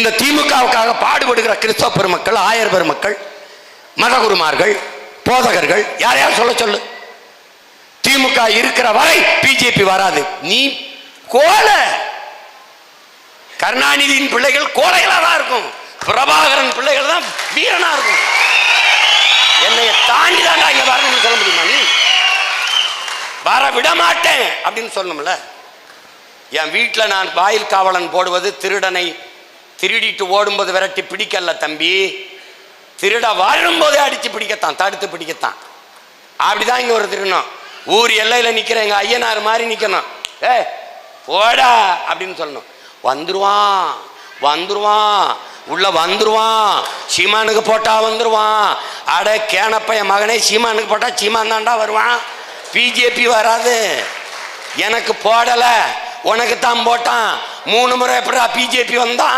இந்த திமுகவுக்காக பாடுபடுகிற கிறிஸ்தவ பெருமக்கள் ஆயர் பெருமக்கள் மதகுருமார்கள் போதகர்கள் யாரையாவது சொல்ல சொல்லு? திமுக இருக்கிற வரை பிஜேபி வராது. நீ கோல. கருணாநிதியின் பிள்ளைகள் கோலைகளா தான் இருக்கும். பிரபாகரன் பிள்ளைகள் தான் வீரனா இருக்கும். என்னைய தாண்டி தாண்டா இங்க வரணும்னு சொல்ல முடியுமா நீ? வர விட மாட்டேன் அப்படின்னு சொல்லணும்ல. என் வீட்டில் நான் வாயில் காவலன் போடுவது திருடனை திருடிட்டு ஓடும்போது விரட்டி பிடிக்கல தம்பி. திருட வாழும்போதே அடித்து பிடிக்கத்தான் தடுத்து பிடிக்கத்தான். அப்படிதான் இங்கே ஒரு திருடணும் ஊர் எல்லையில் நிற்கிற எங்கள் ஐயனார் மாதிரி நிற்கணும் ஏ போடா அப்படின்னு சொல்லணும். வந்துருவான் வந்துருவான் உள்ள வந்துருவான். சீமானுக்கு போட்டா வந்துருவான். அட கேனப்ப என் மகனே சீமானுக்கு போட்டா சீமான் தாண்டா வருவான். பிஜேபி வராது. எனக்கு போடலை உனக்கு தான் போட்டான். மூணு முறை எப்படா பிஜேபி வந்தான்?